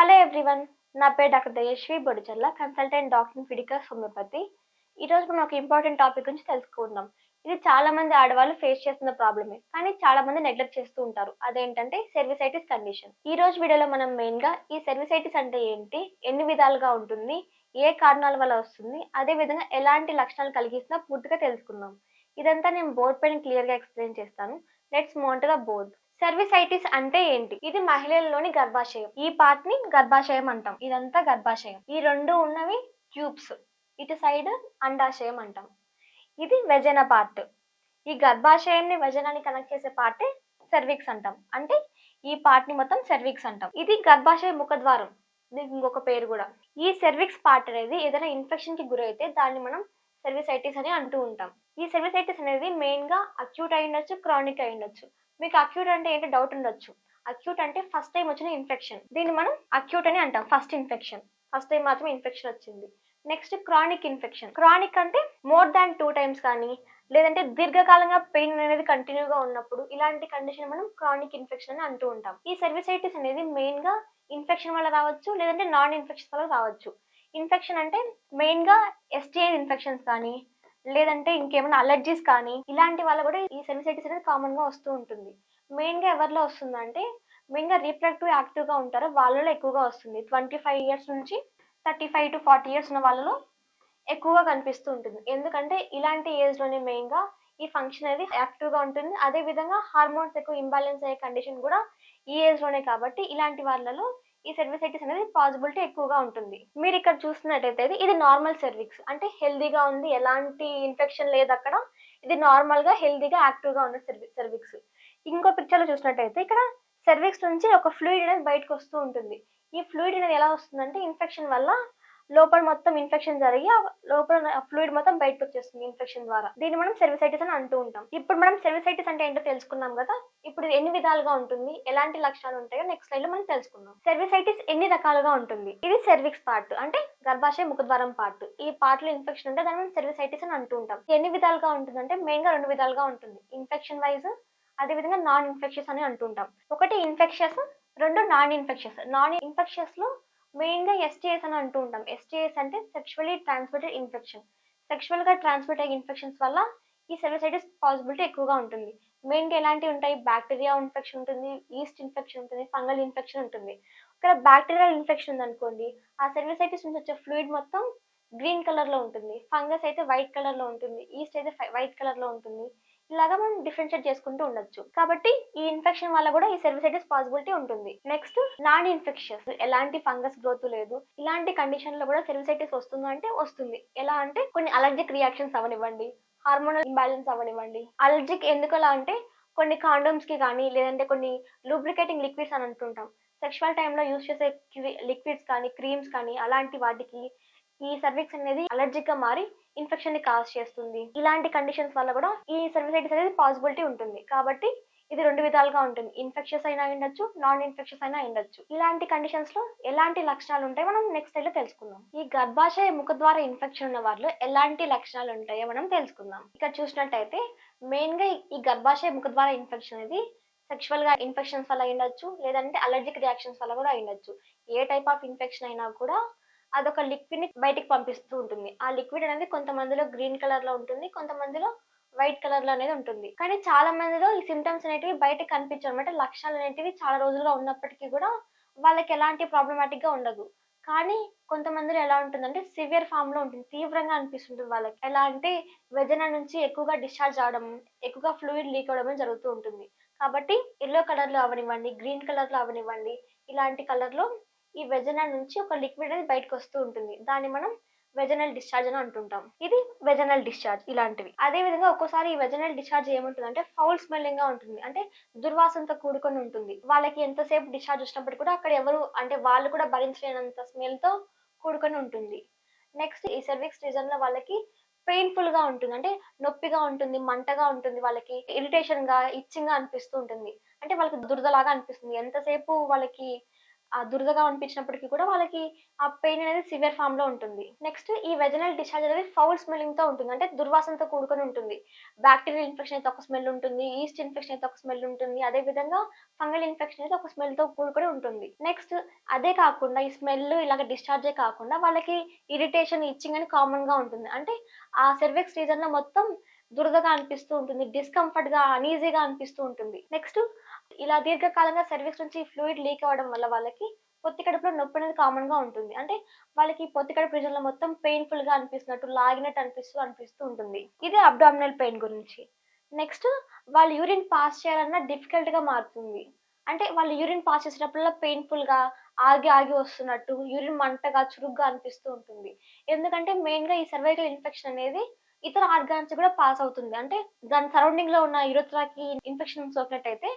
Hello everyone నా పేరు doctor Dayashvi Bodicharla consultant doctor Fidicus homeopathy ఈరోజు మనం ఒక ఇంపార్టెంట్ టాపిక్ గురించి తెలుసుకుందాం. ఇది చాలా మంది ఆడవాళ్ళు ఫేస్ చేస్తున్న ప్రాబ్లమే కానీ చాలా మంది నెగ్లెక్ట్ చేస్తూ ఉంటారు. అదేంటంటే సెర్విసైటిస్ కండిషన్ ఈ రోజు వీడియోలో మనం మెయిన్గా ఈ సెర్విసైటిస్ అంటే ఏంటి ఎన్ని విధాలుగా ఉంటుంది ఏ కారణాల వల్ల వస్తుంది అదే విధంగా ఎలాంటి లక్షణాలు కలిగిస్తున్నా పూర్తిగా తెలుసుకుందాం. ఇదంతా నేను బోర్డ్ పైన క్లియర్గా ఎక్స్ప్లెయిన్ చేస్తాను. Let's mount the board cervicitis అంటే ఏంటి? ఇది మహిళల్లోని గర్భాశయం. ఈ పార్ట్ని గర్భాశయం అంటాం. ఇదంతా గర్భాశయం. ఈ రెండు ఉన్నవి ట్యూబ్స్ ఇటు సైడ్ అండాశయం అంటాం. ఇది వెజన పార్ట్ ఈ గర్భాశయాన్ని వెజనాన్ని కనెక్ట్ చేసే పార్టే సెర్విక్స్ అంటాం. అంటే ఈ పార్ట్ని మొత్తం సెర్విక్స్ అంటాం. ఇది గర్భాశయ ముఖద్వారం దీనికి ఇంకొక పేరు కూడా. ఈ సెర్విక్స్ పార్ట్ అనేది ఏదైనా ఇన్ఫెక్షన్కి గురైతే దాన్ని మనం సర్వీసైటిస్ అని అంటూ ఉంటాం. ఈ సర్వీసైటిస్ అనేది మెయిన్గా అక్యూట్ అయి ఉండొచ్చు క్రానిక్ అయి ఉండొచ్చు. మీకు అక్యూట్ అంటే ఏంటో? డౌట్ ఉండొచ్చు. అక్యూట్ అంటే ఫస్ట్ టైం వచ్చిన ఇన్ఫెక్షన్ దీన్ని మనం అక్యూట్ అని అంటాం ఫస్ట్ ఇన్ఫెక్షన్ ఫస్ట్ టైం మాత్రం ఇన్ఫెక్షన్ వచ్చింది. నెక్స్ట్ క్రానిక్ ఇన్ఫెక్షన్ క్రానిక్ అంటే మోర్ దాన్ టూ టైమ్స్ కానీ లేదంటే దీర్ఘకాలంగా పెయిన్ అనేది కంటిన్యూగా ఉన్నప్పుడు ఇలాంటి కండిషన్ మనం క్రానిక్ ఇన్ఫెక్షన్ అని అంటూ ఉంటాం. ఈ సర్వీసైటిస్ అనేది మెయిన్గా ఇన్ఫెక్షన్ వల్ల రావచ్చు లేదంటే నాన్ ఇన్ఫెక్షన్ వల్ల రావచ్చు. ఇన్ఫెక్షన్ అంటే మెయిన్గా ఎస్టీఐ ఇన్ఫెక్షన్స్ కానీ లేదంటే ఇంకేమైనా అలర్జీస్ కానీ ఇలాంటి వల్ల కూడా ఈ సెన్సిటిస్ అనేది కామన్గా వస్తూ ఉంటుంది. మెయిన్గా ఎవరిలో వస్తుందంటే మెయిన్గా రీప్రొడక్టివ్ యాక్టివ్గా ఉంటారో వాళ్ళలో ఎక్కువగా వస్తుంది. ట్వంటీ ఫైవ్ ఇయర్స్ నుంచి thirty five to forty years ఉన్న వాళ్ళలో ఎక్కువగా కనిపిస్తూ ఉంటుంది. ఎందుకంటే ఇలాంటి ఏజ్లోనే మెయిన్గా ఈ ఫంక్షన్ అనేది యాక్టివ్గా ఉంటుంది. అదే విధంగా హార్మోన్స్ ఎక్కువ ఇంబ్యాలెన్స్ అయ్యే కండిషన్ కూడా ఈ ఏజ్లోనే కాబట్టి ఇలాంటి వాళ్ళలో ఈ సెర్విసైటిస్ అనేది పాసిబిలిటీ ఎక్కువగా ఉంటుంది. మీరు ఇక్కడ చూసినట్టయితే ఇది నార్మల్ సెర్విక్స్ అంటే హెల్దీగా ఉంది ఎలాంటి ఇన్ఫెక్షన్ లేదు అక్కడ. ఇది నార్మల్గా హెల్దీగా యాక్టివ్గా ఉన్న సెర్విక్స్ ఇంకో పిక్చర్లో చూసినట్టయితే ఇక్కడ సెర్విక్స్ నుంచి ఒక ఫ్లూయిడ్ అనేది బయటకు వస్తూ ఉంటుంది. ఈ ఫ్లూయిడ్ అనేది ఎలా వస్తుందంటే ఇన్ఫెక్షన్ వల్ల లోపల మొత్తం ఇన్ఫెక్షన్ జరిగి లోపల ఫ్లూయిడ్ మొత్తం బయటకు వచ్చేస్తుంది ఇన్ఫెక్షన్ ద్వారా. దీన్ని మనం సెర్విసైటిస్ అని అంటూ ఉంటాం. ఇప్పుడు మనం సెర్విసైటిస్ అంటే ఏంటో తెలుసుకున్నాం కదా? ఇప్పుడు ఎన్ని విధాలుగా ఉంటుంది? ఎలాంటి లక్షణాలు ఉంటాయో నెక్స్ట్ స్లైడ్లో మనం తెలుసుకుందాం. సెర్విసైటిస్ ఎన్ని రకాలుగా ఉంటుంది? ఇది సెర్విక్స్ పార్ట్ అంటే గర్భాశయ ముఖద్వారం పార్ట్ ఈ పార్ట్లో ఇన్ఫెక్షన్ ఉంటే దాన్ని మనం సెర్విసైటిస్ అని అంటూ ఉంటాం. ఎన్ని విధాలుగా ఉంటుంది అంటే మెయిన్గా రెండు విధాలుగా ఉంటుంది. ఇన్ఫెక్షన్ వైజ్ అదే విధంగా నాన్ ఇన్ఫెక్షియస్ అని అంటుంటాం ఒకటి ఇన్ఫెక్షియస్ రెండు నాన్ ఇన్ఫెక్షియస్ నాన్ ఇన్ఫెక్షియస్లో మెయిన్గా ఎస్టీఎస్ అని అంటూ ఉంటాం. ఎస్టీఎస్ అంటే సెక్షువల్లీ ట్రాన్స్మిటెడ్ ఇన్ఫెక్షన్ సెక్షువల్గా ట్రాన్స్మిట్ అయ్యే ఇన్ఫెక్షన్స్ వల్ల ఈ సెర్విసైటిస్ పాసిబిలిటీ ఎక్కువగా ఉంటుంది. మెయిన్గా ఎలాంటివి ఉంటాయి? బ్యాక్టీరియా ఇన్ఫెక్షన్ ఉంటుంది ఈస్ట్ ఇన్ఫెక్షన్ ఉంటుంది ఫంగల్ ఇన్ఫెక్షన్ ఉంటుంది. ఇక్కడ బ్యాక్టీరియల్ ఇన్ఫెక్షన్ ఉంది అనుకోండి ఆ సెర్విసైటిస్ నుంచి వచ్చే ఫ్లూయిడ్ మొత్తం గ్రీన్ కలర్లో ఉంటుంది. ఫంగస్ అయితే వైట్ కలర్లో ఉంటుంది. ఈస్ట్ అయితే వైట్ కలర్లో ఉంటుంది. ఇలాగా మనం డిఫరెన్షియేట్ చేసుకుంటూ ఉండొచ్చు. కాబట్టి ఈ ఇన్ఫెక్షన్ వల్ల కూడా ఈ సెర్విసైటిస్ పాసిబిలిటీ ఉంటుంది. నెక్స్ట్ నాన్ ఇన్ఫెక్షన్స్ ఎలాంటి ఫంగస్ గ్రోత్ లేదు. ఇలాంటి కండిషన్లో కూడా సెర్విసైటిస్ వస్తుందా అంటే వస్తుంది. ఎలా అంటే కొన్ని అలర్జిక్ రియాక్షన్స్ అవనివ్వండి హార్మోనల్ ఇంబ్యాలెన్స్ అవనివ్వండి అలర్జిక్ ఎందుకు అలా అంటే కొన్ని కాండోమ్స్కి కానీ లేదంటే కొన్ని లూబ్రికేటింగ్ లిక్విడ్స్ అని అంటుంటాం. సెక్షువల్ టైంలో యూస్ చేసే లిక్విడ్స్ కానీ క్రీమ్స్ కానీ అలాంటి వాటికి ఈ సర్విక్స్ అనేది అలర్జిక్గా మారి ఇన్ఫెక్షన్ని కాజ్ చేస్తుంది. ఇలాంటి కండిషన్స్ వల్ల కూడా ఈ సర్విసైటిస్ అనేది పాసిబిలిటీ ఉంటుంది. కాబట్టి ఇది రెండు విధాలుగా ఉంటుంది. ఇన్ఫెక్షన్స్ అయినా ఉండొచ్చు నాన్ ఇన్ఫెక్షన్స్ అయినా ఉండొచ్చు. ఇలాంటి కండిషన్స్లో ఎలాంటి లక్షణాలు ఉంటాయి మనం నెక్స్ట్లో తెలుసుకుందాం. ఈ గర్భాశయ ముఖ ద్వారా ఇన్ఫెక్షన్ ఉన్న వారిలో ఎలాంటి లక్షణాలు ఉంటాయో మనం తెలుసుకుందాం. ఇక్కడ చూసినట్టయితే మెయిన్గా ఈ గర్భాశయ ముఖ ద్వారా ఇన్ఫెక్షన్ అనేది సెక్షువల్గా ఇన్ఫెక్షన్స్ వల్ల ఉండొచ్చు లేదంటే అలర్జిక్ రియాక్షన్స్ వల్ల కూడా ఉండొచ్చు. ఏ టైప్ ఆఫ్ ఇన్ఫెక్షన్ అయినా కూడా అదొక లిక్విడ్ని బయటికి పంపిస్తూ ఉంటుంది. ఆ లిక్విడ్ అనేది కొంతమందిలో గ్రీన్ కలర్లో ఉంటుంది కొంతమందిలో వైట్ కలర్లో అనేది ఉంటుంది. కానీ చాలా మందిలో ఈ సిమ్టమ్స్ అనేటివి బయటకు కనిపించవు అనమాట. లక్షణాలు అనేటివి చాలా రోజులుగా ఉన్నప్పటికీ కూడా వాళ్ళకి ఎలాంటి ప్రాబ్లమాటిక్గా ఉండదు. కానీ కొంతమందిలో ఎలా ఉంటుందంటే సివియర్ ఫామ్లో ఉంటుంది. తీవ్రంగా అనిపిస్తుంటుంది వాళ్ళకి. ఎలా అంటే వెజన నుంచి ఎక్కువగా డిశ్చార్జ్ అవడం ఎక్కువగా ఫ్లూయిడ్ లీక్ అవడం జరుగుతూ ఉంటుంది. కాబట్టి ఎల్లో కలర్లో అవనివ్వండి గ్రీన్ కలర్లో అవనివ్వండి ఇలాంటి కలర్లో ఈ వెజన నుంచి ఒక లిక్విడ్ అనేది బయటకు వస్తూ ఉంటుంది. దాన్ని మనం వెజనల్ డిశ్చార్జ్ అని అంటుంటాం. ఇది వెజనల్ డిశ్చార్జ్ ఇలాంటివి. అదే విధంగా ఒక్కోసారి ఈ వెజనల్ డిశ్చార్జ్ ఏముంటుంది అంటే ఫౌల్ స్మెల్లింగ్గా ఉంటుంది. అంటే దుర్వాసనతో కూడుకొని ఉంటుంది. వాళ్ళకి ఎంతసేపు డిశ్చార్జ్ వచ్చినప్పటికీ కూడా అక్కడ ఎవరు అంటే వాళ్ళు కూడా భరించలేనంత స్మెల్తో కూడుకొని ఉంటుంది. నెక్స్ట్ ఈ సర్విక్స్ రీజన్లో వాళ్ళకి పెయిన్ఫుల్గా ఉంటుంది. అంటే నొప్పిగా ఉంటుంది మంటగా ఉంటుంది వాళ్ళకి ఇరిటేషన్గా ఇచ్చింగ్గా అనిపిస్తూ ఉంటుంది. అంటే వాళ్ళకి దురదలాగా అనిపిస్తుంది. ఎంతసేపు వాళ్ళకి ఆ దురదగా అనిపించినప్పటికీ కూడా వాళ్ళకి ఆ పెయిన్ అనేది సివియర్ ఫామ్లో ఉంటుంది. నెక్స్ట్ ఈ వెజనల్ డిశ్చార్జ్ అనేది ఫౌల్ స్మెల్లింగ్తో ఉంటుంది. అంటే దుర్వాసనతో కూడుకొని ఉంటుంది. బ్యాక్టీరియల్ ఇన్ఫెక్షన్ అయితే ఒక స్మెల్ ఉంటుంది. ఈస్ట్ ఇన్ఫెక్షన్ అయితే ఒక స్మెల్ ఉంటుంది. అదే విధంగా ఫంగల్ ఇన్ఫెక్షన్ అయితే ఒక స్మెల్తో కూడుకొని ఉంటుంది. నెక్స్ట్ అదే కాకుండా ఈ స్మెల్ ఇలాగ డిశ్చార్జే కాకుండా వాళ్ళకి ఇరిటేషన్ ఇచ్చింగ్ అని కామన్గా ఉంటుంది. అంటే ఆ సెర్వెక్స్ రీజన్లో మొత్తం దురదగా అనిపిస్తూ ఉంటుంది డిస్కంఫర్ట్గా అనీజీగా అనిపిస్తూ ఉంటుంది. నెక్స్ట్ ఇలా దీర్ఘకాలంగా సర్వీస్ నుంచి ఫ్లూయిడ్ లీక్ అవ్వడం వల్ల వాళ్ళకి పొత్తి కడుపులో నొప్పి అనేది కామన్గా ఉంటుంది. అంటే వాళ్ళకి పొత్తి కడుపు రీజన్లో మొత్తం పెయిన్ఫుల్గా అనిపిస్తున్నట్టు లాగినట్టు అనిపిస్తూ అనిపిస్తూ ఉంటుంది. ఇది అబ్డామినల్ పెయిన్ గురించి. నెక్స్ట్ వాళ్ళు యూరిన్ పాస్ చేయాలన్నా డిఫికల్ట్గా మారుతుంది. అంటే వాళ్ళు యూరిన్ పాస్ చేసేటప్పుడల్లా పెయిన్ఫుల్గా ఆగి ఆగి వస్తున్నట్టు యూరిన్ మంటగా చురుగ్గా అనిపిస్తూ ఉంటుంది. ఎందుకంటే మెయిన్గా ఈ సర్వైకల్ ఇన్ఫెక్షన్ అనేది ఇతర ఆర్గాన్స్ కూడా పాస్ అవుతుంది. అంటే దాని సరౌండింగ్లో ఉన్న యురత్రాకి ఇన్ఫెక్షన్ సోకినట్టయితే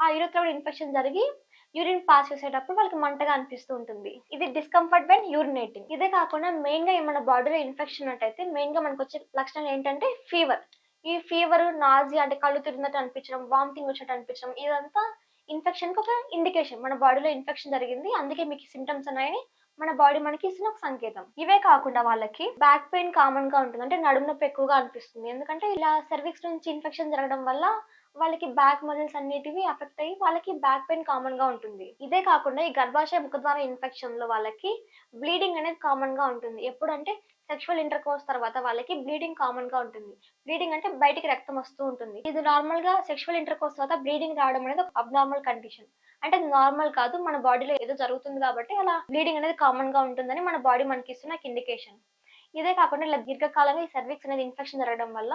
ఆ యురత్రా కూడా ఇన్ఫెక్షన్ జరిగి యూరిన్ పాస్ చేసేటప్పుడు వాళ్ళకి మంటగా అనిపిస్తూ ఉంటుంది. ఇది డిస్కంఫర్ట్ వెన్ యూరినేటింగ్ ఇదే కాకుండా మెయిన్గా మన బాడీలో ఇన్ఫెక్షన్ ఉన్నట్టయితే మెయిన్గా మనకు వచ్చే లక్షణాలు ఏంటంటే ఫీవర్ ఈ ఫీవర్ నాజీ అంటే కళ్ళు తిరిగినట్టు అనిపించడం వామిటింగ్ వచ్చినట్టు అనిపించడం ఇదంతా ఇన్ఫెక్షన్కి ఒక ఇండికేషన్ మన బాడీలో ఇన్ఫెక్షన్ జరిగింది. అందుకే మీకు సిమ్టమ్స్ ఉన్నాయని మన బాడీ మనకి ఇస్తున్న ఒక సంకేతం. ఇవే కాకుండా వాళ్ళకి బ్యాక్ పెయిన్ కామన్గా ఉంటుంది. అంటే నడుము నొప్పి ఎక్కువగా అనిపిస్తుంది. ఎందుకంటే ఇలా సర్వీక్స్ నుంచి ఇన్ఫెక్షన్ జరగడం వల్ల వాళ్ళకి బ్యాక్ మజిల్స్ అన్నిటివి అఫెక్ట్ అయ్యి వాళ్ళకి బ్యాక్ పెయిన్ కామన్గా ఉంటుంది. ఇదే కాకుండా ఈ గర్భాశయ ముఖద్వార ఇన్ఫెక్షన్లో వాళ్ళకి బ్లీడింగ్ అనేది కామన్గా ఉంటుంది. ఎప్పుడంటే సెక్షువల్ ఇంటర్ కోర్స్ తర్వాత వాళ్ళకి బ్లీడింగ్ కామన్గా ఉంటుంది. బ్లీడింగ్ అంటే బయటికి రక్తం వస్తూ ఉంటుంది. ఇది నార్మల్గా సెక్షువల్ ఇంటర్ కోర్స్ తర్వాత బ్లీడింగ్ రావడం అనేది ఒక అబ్నార్మల్ కండిషన్ అంటే నార్మల్ కాదు మన బాడీలో ఏదో జరుగుతుంది కాబట్టి అలా బ్లీడింగ్ అనేది కామన్గా ఉంటుందని మన బాడీ మనకి ఇస్తున్న ఇండికేషన్ ఇదే కాకుండా ఇలా దీర్ఘకాలంగా ఈ సర్వీక్స్ అనేది ఇన్ఫెక్షన్ జరగడం వల్ల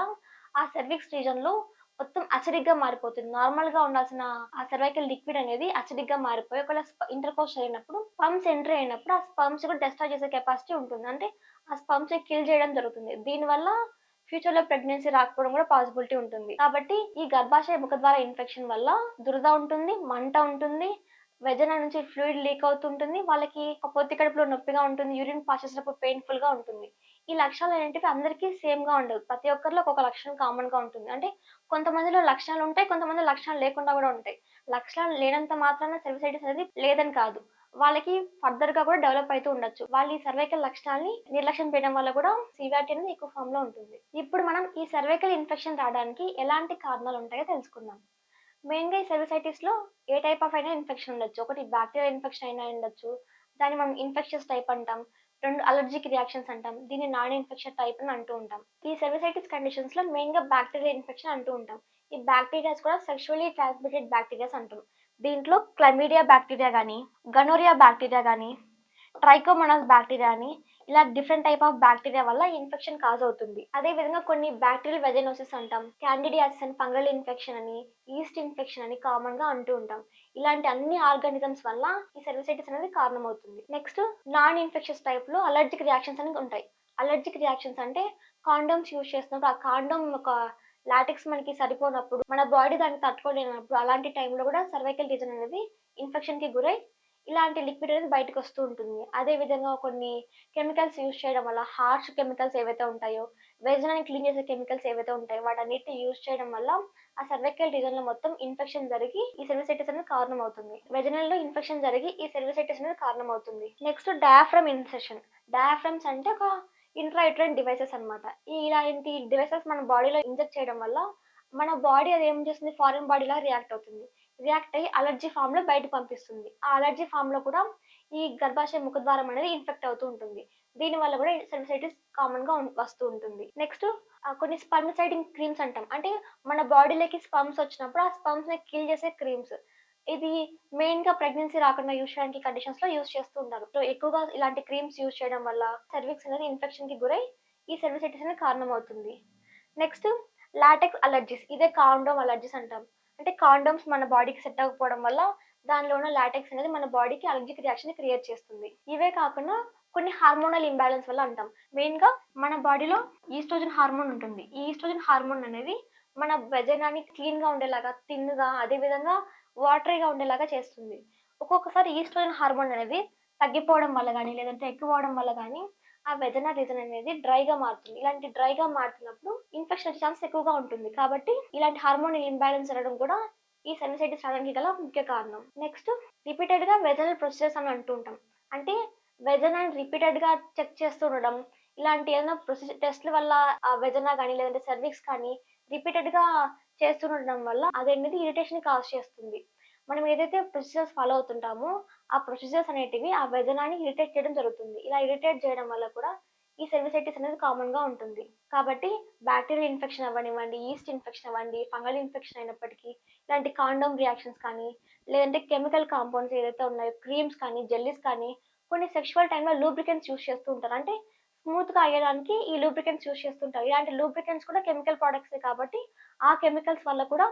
ఆ సర్వీక్స్ రీజన్లో మొత్తం అసిడిక్ మారిపోతుంది. నార్మల్గా ఉండాల్సిన ఆ సర్వైకల్ లిక్విడ్ అనేది అసిడిక్ మారిపోయి ఒకవేళ ఇంటర్ కోర్స్ అయినప్పుడు పంప్స్ ఎంట్రీ అయినప్పుడు ఆ స్పమ్స్ కూడా డెస్ట్రాయ్ చేసే కెపాసిటీ ఉంటుంది. అంటే ఆ స్పమ్స్ కిల్ చేయడం జరుగుతుంది. దీనివల్ల ఫ్యూచర్లో ప్రెగ్నెన్సీ రాకపోవడం కూడా పాసిబిలిటీ ఉంటుంది. కాబట్టి ఈ గర్భాశయ ముఖద్వార ఇన్ఫెక్షన్ వల్ల దురద ఉంటుంది మంట ఉంటుంది వెజన నుంచి ఫ్లూయిడ్ లీక్ అవుతుంటుంది వాళ్ళకి పొత్తి కడుపులో నొప్పిగా ఉంటుంది యూరిన్ పాస్ చేసినప్పుడు పెయిన్ఫుల్గా ఉంటుంది. ఈ లక్షణాలు అనేటివి అందరికీ సేమ్గా ఉండవు. ప్రతి ఒక్కరిలో ఒక లక్షణం కామన్గా ఉంటుంది. అంటే కొంతమందిలో లక్షణాలు ఉంటాయి కొంతమంది లక్షణాలు లేకుండా కూడా ఉంటాయి. లక్షణాలు లేనంత మాత్రాన సెర్విసైటిస్ అనేది లేదని కాదు. వాళ్ళకి ఫర్దర్గా కూడా డెవలప్ అవుతూ ఉండొచ్చు. వాళ్ళు ఈ సర్వైకల్ లక్షణాలని నిర్లక్ష్యం చేయడం వల్ల కూడా సివిఆర్టీ అనేది ఎక్కువ ఫామ్లో ఉంటుంది. ఇప్పుడు మనం ఈ సర్వైకల్ ఇన్ఫెక్షన్ రావడానికి ఎలాంటి కారణాలు ఉంటాయో తెలుసుకుందాం. మెయిన్గా ఈ సర్వీసైటిస్లో ఏ టైప్ ఆఫ్ అయినా ఇన్ఫెక్షన్ ఉండొచ్చు. ఒకటి బ్యాక్టీరియల్ ఇన్ఫెక్షన్ అయినా ఉండొచ్చు. దాన్ని మనం ఇన్ఫెక్షన్స్ టైప్ అంటాం. రెండు అలర్జిక్ రియాక్షన్స్ అంటాం. దీన్ని నాన్ ఇన్ఫెక్షన్ టైప్ అని అంటూ ఉంటాం. ఈ సెర్విసైటిస్ కండిషన్స్లో మెయిన్గా బ్యాక్టీరియల్ ఇన్ఫెక్షన్ అంటూ ఉంటాం. ఈ బ్యాక్టీరియాస్ కూడా సెక్షువల్లీ ట్రాన్స్మిటెడ్ బ్యాక్టీరియాస్ అంటాం. దీంట్లో క్లమీడియా బ్యాక్టీరియా కానీ గనోరియా బ్యాక్టీరియా కానీ ట్రైకోమోనాస్ బ్యాక్టీరియా అని ఇలా డిఫరెంట్ టైప్ ఆఫ్ బ్యాక్టీరియా వల్ల ఇన్ఫెక్షన్ కాజ్ అవుతుంది. అదే విధంగా కొన్ని బ్యాక్టీరియల్ వెజనోసిస్ అంటాం. క్యాండిడియాసిస్ అని ఫంగల్ ఇన్ఫెక్షన్ అని ఈస్ట్ ఇన్ఫెక్షన్ అని కామన్గా అంటూ ఉంటాం. ఇలాంటి అన్ని ఆర్గానిజమ్స్ వల్ల ఈ సెర్విసైటిస్ అనేది కారణమవుతుంది. నెక్స్ట్ నాన్ ఇన్ఫెక్షన్స్ టైప్లో అలర్జిక్ రియాక్షన్స్ అనేవి ఉంటాయి. అలర్జిక్ రియాక్షన్స్ అంటే కాండమ్స్ యూజ్ చేసినప్పుడు ఆ కాండమ్ ఒక లాటిక్స్ మనకి సరిపోనప్పుడు మన బాడీ దాన్ని తట్టుకోలేనప్పుడు అలాంటి టైంలో కూడా సర్వైకల్ రీజన్ అనేది ఇన్ఫెక్షన్కి గురై ఇలాంటి లిక్విడ్ అనేది బయటకు వస్తూ ఉంటుంది. అదే విధంగా కొన్ని కెమికల్స్ యూజ్ చేయడం వల్ల హార్ష్ కెమికల్స్ ఏవైతే ఉంటాయో వ్యజనాన్ని క్లీన్ చేసే కెమికల్స్ ఏవైతే ఉంటాయో వాటన్నిటిని యూజ్ చేయడం వల్ల ఆ సర్వైకల్ రీజన్లో మొత్తం ఇన్ఫెక్షన్ జరిగి ఈ సెర్విసైటిస్ అనేది కారణం అవుతుంది వెజనల్లో ఇన్ఫెక్షన్ జరిగి ఈ సెర్విసైటిస్ అనేది కారణం అవుతుంది నెక్స్ట్ డయాఫ్రమ్ ఇన్సెషన్ డయాఫ్రమ్స్ అంటే ఒక ఇంట్రాయిట్రైన్ డివైసెస్ అనమాట ఇలాంటి డివైసెస్ మన బాడీలో ఇంజెక్ట్ చేయడం వల్ల మన బాడీ అది ఏం చేస్తుంది? ఫారిన్ బాడీలా రియాక్ట్ అవుతుంది. రియాక్ట్ అయ్యి అలర్జీ ఫామ్లో బయట పంపిస్తుంది. ఆ అలర్జీ ఫామ్లో కూడా ఈ గర్భాశయ ముఖద్వారం అనేది ఇన్ఫెక్ట్ అవుతూ ఉంటుంది. దీని వల్ల కూడా సెన్సైటిస్ కామన్గా వస్తూ ఉంటుంది. నెక్స్ట్ కొన్ని స్పర్మిసైడింగ్ క్రీమ్స్ అంటాం. అంటే మన బాడీలోకి స్పమ్స్ వచ్చినప్పుడు ఆ స్పమ్స్ని కిల్ చేసే క్రీమ్స్ ఇది మెయిన్గా ప్రెగ్నెన్సీ రాకుండా యూస్ చేయడానికి కండిషన్స్లో యూజ్ చేస్తూ ఉంటారు. సో ఎక్కువగా ఇలాంటి క్రీమ్స్ యూజ్ చేయడం వల్ల సర్వీక్స్ అనేది ఇన్ఫెక్షన్కి గురై ఈ సర్విసైటిస్ అనేది కారణం అవుతుంది నెక్స్ట్ లాటెక్స్ అలర్జీస్ ఇదే కాండోమ్ అలర్జీస్ అంటాం. అంటే కాండోమ్స్ మన బాడీకి సెట్ అవ్వకపోవడం వల్ల దానిలో ఉన్న లాటెక్స్ అనేది మన బాడీకి అలర్జిక్ రియాక్షన్ క్రియేట్ చేస్తుంది. ఇవే కాకుండా కొన్ని హార్మోనల్ ఇంబ్యాలెన్స్ వల్ల అంటాం. మెయిన్గా మన బాడీలో ఈస్ట్రోజన్ హార్మోన్ ఉంటుంది. ఈ ఈస్ట్రోజన్ హార్మోన్ అనేది మన వెజనాన్ని క్లీన్గా ఉండేలాగా తిన్నుగా అదే విధంగా వాటరీగా ఉండేలాగా చేస్తుంది. ఒక్కొక్కసారి ఈస్ట్రోజన్ హార్మోన్ అనేది తగ్గిపోవడం వల్ల కానీ లేదంటే ఎక్కువ అవడం వల్ల కానీ ఆ వెదన రీజన్ అనేది డ్రైగా మారుతుంది. ఇలాంటి డ్రైగా మారుతున్నప్పుడు ఇన్ఫెక్షన్ వచ్చే ఛాన్స్ ఎక్కువగా ఉంటుంది. కాబట్టి ఇలాంటి హార్మోన్ ఇంబ్యాలెన్స్ అనడం కూడా ఈ సెన్సైటిస్ రావడానికి గల ముఖ్య కారణం. నెక్స్ట్ రిపీటెడ్గా వెజనల్ ప్రొసీజర్స్ అని అంటుంటాం అంటే వెజనాన్ని రిపీటెడ్గా చెక్ చేస్తూ ఉండడం ఇలాంటి ఏదైనా ప్రొసీజర్ టెస్ట్ల వల్ల ఆ వెదన కానీ లేదంటే సర్వీక్స్ కానీ రిపీటెడ్గా చేస్తుండడం వల్ల అదేంటిది ఇరిటేషన్ కాజ్ చేస్తుంది. మనం ఏదైతే ప్రొసీజర్స్ ఫాలో అవుతుంటామో ఆ ప్రొసీజర్స్ అనేటివి ఆ వ్యజనాన్ని ఇరిటేట్ చేయడం జరుగుతుంది. ఇలా ఇరిటేట్ చేయడం వల్ల కూడా ఈ సెర్విసైటిస్ అనేది కామన్గా ఉంటుంది. కాబట్టి బ్యాక్టీరియల్ ఇన్ఫెక్షన్ అవ్వనివ్వండి ఈస్ట్ ఇన్ఫెక్షన్ అవ్వండి ఫంగల్ ఇన్ఫెక్షన్ అయినప్పటికీ ఇలాంటి కాండోమ్ రియాక్షన్స్ కానీ లేదంటే కెమికల్ కాంపౌండ్స్ ఏదైతే ఉన్నాయో క్రీమ్స్ కానీ జెల్లీస్ కానీ కొన్ని సెక్షువల్ టైంలో లూబ్రికెంట్స్ యూస్ చేస్తూ ఉంటారు. అంటే స్మూత్గా అయ్యడానికి ఈ లూబ్రికెంట్స్ యూస్ చేస్తుంటారు ఇలాంటి లూబ్రికెంట్స్ కూడా కెమికల్ ప్రొడక్ట్స్ కాబట్టి ఆ కెమికల్స్ వల్ల కూడా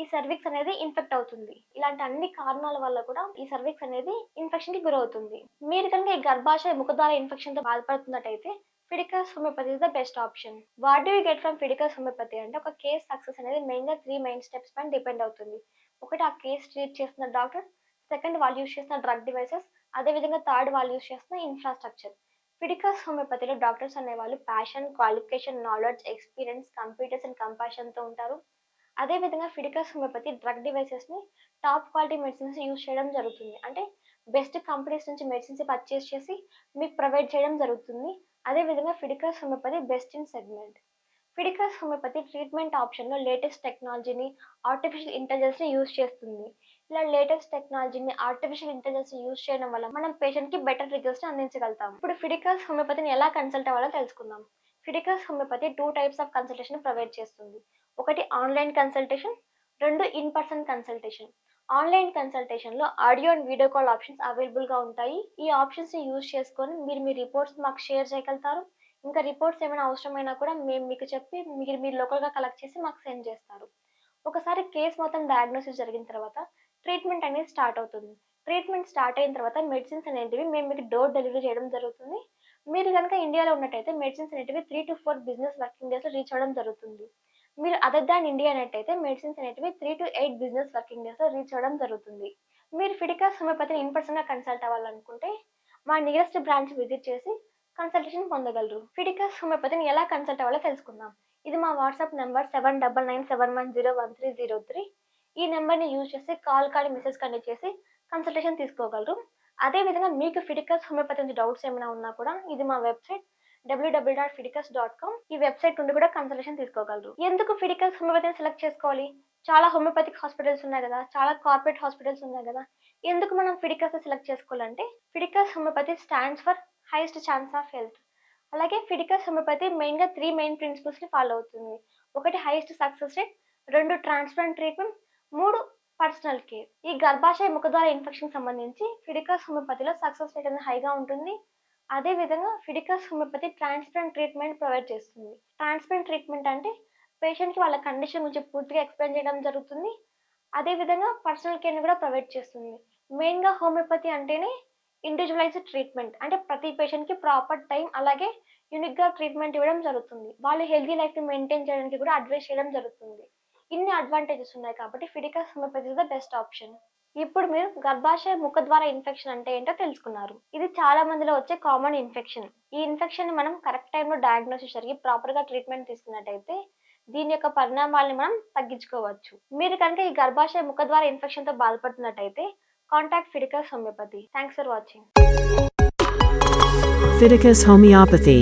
ఈ సర్విక్స్ అనేది ఇన్ఫెక్ట్ అవుతుంది. ఇలాంటి అన్ని కారణాల వల్ల కూడా ఈ సర్విక్స్ అనేది ఇన్ఫెక్షన్కి గురవుతుంది. మీరు కనుక ఈ గర్భాశయ ముఖద్వార ఇన్ఫెక్షన్తో బాధపడుతున్నట్టయితే Fidicus homeopathy is the best option what do you get from Fidicus homeopathy అంటే ఒక కేస్ సక్సెస్ అనేది మెయిన్గా త్రీ మెయిన్ స్టెప్స్ పైన డిపెండ్ అవుతుంది. ఒకటి ఆ కేస్ ట్రీట్ చేస్తున్న డాక్టర్ సెకండ్ వాళ్ళు యూస్ చేస్తున్న డ్రగ్ డివైసెస్ అదేవిధంగా థర్డ్ వాళ్ళు యూస్ చేస్తున్న ఇన్ఫ్రాస్ట్రక్చర్ ఫిడికస్ హోమియోపతిలో డాక్టర్స్ అనేవాళ్ళు passion qualification knowledge experience computers and కంపాషన్తో ఉంటారు. అదేవిధంగా ఫిడికస్ హోమియోపతి డ్రగ్ డివైసెస్ని టాప్ క్వాలిటీ మెడిసిన్స్ యూజ్ చేయడం జరుగుతుంది. అంటే బెస్ట్ కంపెనీస్ నుంచి మెడిసిన్స్ పర్చేస్ చేసి మీకు ప్రొవైడ్ చేయడం జరుగుతుంది. అదేవిధంగా Fidicus homeopathy best in segment. Fidicus homeopathy treatment ఆప్షన్లో లేటెస్ట్ టెక్నాలజీని ఆర్టిఫిషియల్ ఇంటెలిజెన్స్ని యూజ్ చేస్తుంది. ఇలా లేటెస్ట్ టెక్నాలజీని ఆర్టిఫిషియల్ ఇంటెలిజెన్స్ యూజ్ చేయడం వల్ల మనం పేషెంట్కి బెటర్ రిజల్ట్స్ని అందించగలుగుతాం. ఇప్పుడు ఫిడికస్ హోమియోపతిని ఎలా కన్సల్ట్ అవ్వాలో తెలుసుకుందాం. Fidicus homeopathy two types of consultation provide చేస్తుంది. ఒకటి ఆన్లైన్ కన్సల్టేషన్ రెండు in person consultation. Online కన్సల్టేషన్లో audio and video call options అవైలబుల్గా ఉంటాయి. ఈ ఆప్షన్స్ని యూజ్ చేసుకొని మీరు మీ రిపోర్ట్స్ మాకు షేర్ చేయగలుగుతారు. ఇంకా రిపోర్ట్స్ ఏమైనా అవసరమైనా కూడా మేము మీకు చెప్పి మీరు మీరు లోకల్గా కలెక్ట్ చేసి మాకు సెండ్ చేస్తారు. ఒకసారి కేసు మొత్తం డయాగ్నోసిస్ జరిగిన తర్వాత ట్రీట్మెంట్ అనేది స్టార్ట్ అవుతుంది. ట్రీట్మెంట్ స్టార్ట్ అయిన తర్వాత మెడిసిన్స్ అనేటివి మేము మీకు డోర్ డెలివరీ చేయడం జరుగుతుంది. మీరు కనుక ఇండియాలో ఉన్నట్టయితే మెడిసిన్స్ అనేటివి three to four business working డేస్లో రీచ్ అవ్వడం జరుగుతుంది. మీరు అదర్ దాన్ ఇండియా అన్నట్టయితే మెడిసిన్స్ అనేటివి three to eight business working డేస్లో రీచ్ అవ్వడం జరుగుతుంది. మీరు ఫిడికాస్ హోమియోపతిని ఇన్ పర్సన్గా కన్సల్ట్ అవ్వాలనుకుంటే మా నియరెస్ట్ బ్రాంచ్ విజిట్ చేసి కన్సల్టేషన్ పొందగలరు. ఫిడికాస్ హోమియోపతిని ఎలా కన్సల్ట్ అవ్వాలో తెలుసుకుందాం. ఇది మా WhatsApp number seven double nine seven one zero one three zero three ఈ నెంబర్ని యూజ్ చేసి కాల్ కానీ మెసేజ్ కండక్ట్ చేసి కన్సల్టేషన్ తీసుకోగలరు. అదేవిధంగా మీకు ఫిడికల్స్ హోమియోపతి నుంచి డౌట్స్ ఏమైనా ఉన్నా కూడా ఇది మా website W W dot Fidicus dot com ఈ వెబ్సైట్ నుండి కూడా కన్సల్టేషన్ తీసుకోగలరు. ఎందుకు ఫిడికస్ హోమియోపతిని సెలెక్ట్ చేసుకోవాలి? చాలా హోమియోపతిక్ హాస్పిటల్స్ ఉన్నాయి కదా చాలా కార్పొరేట్ హాస్పిటల్స్ ఉన్నాయి కదా ఎందుకు మనం ఫిడికస్ సెలెక్ట్ చేసుకోవాలంటే Fidicus homeopathy stands for highest chance of health అలాగే ఫిడికస్ హోమియోపతి మెయిన్గా త్రీ మెయిన్ ప్రిన్సిపల్స్ని ఫాలో అవుతుంది. ఒకటి హైయెస్ట్ సక్సెస్ రేట్ రెండు ట్రాన్స్ప్లాంట్ ట్రీట్మెంట్ మూడు పర్సనల్ కేర్ ఈ గర్భాశయ ముఖద్వార ఇన్ఫెక్షన్ సంబంధించి ఫిడికస్ హోమియోపతిలో సక్సెస్ రేట్ అనేది హైగా ఉంటుంది. అదే విధంగా Fidicus homeopathy transplant treatment provide చేస్తుంది. ట్రాన్స్ప్లాంట్ ట్రీట్మెంట్ అంటే పేషెంట్కి వాళ్ళ కండిషన్ గురించి పూర్తిగా ఎక్స్ప్లెయిన్ చేయడం జరుగుతుంది. అదే విధంగా పర్సనల్ కేర్ని కూడా ప్రొవైడ్ చేస్తుంది. మెయిన్గా హోమియోపతి అంటేనే ఇండివిజువలైజ్డ్ ట్రీట్మెంట్. అంటే ప్రతి పేషెంట్కి ప్రాపర్ టైం అలాగే యూనిక్గా ట్రీట్మెంట్ ఇవ్వడం జరుగుతుంది. వాళ్ళు హెల్తీ లైఫ్ని మెయింటైన్ చేయడానికి కూడా అడ్వైస్ చేయడం జరుగుతుంది. ఇన్ని అడ్వాంటేజెస్ ఉన్నాయి కాబట్టి Fidicus homeopathy is the best option. ఇప్పుడు మీరు గర్భాశయ ముఖద్వార ఇన్ఫెక్షన్ అంటే ఏంటో తెలుసుకున్నారు. ఇది చాలా మందిలో వచ్చే కామన్ ఇన్ఫెక్షన్ ఈ ఇన్ఫెక్షన్ని మనం కరెక్ట్ టైంలో డయాగ్నోసిస్ జరిగి ప్రాపర్గా ట్రీట్మెంట్ తీసుకున్నట్టయితే దీని యొక్క పరిణామాలని మనం తగ్గించుకోవచ్చు. మీరు కనుక ఈ గర్భాశయ ముఖద్వార ఇన్ఫెక్షన్తో బాధపడుతున్నట్టయితే contact Fidicus homeopathy thanks for watching Fidicus homeopathy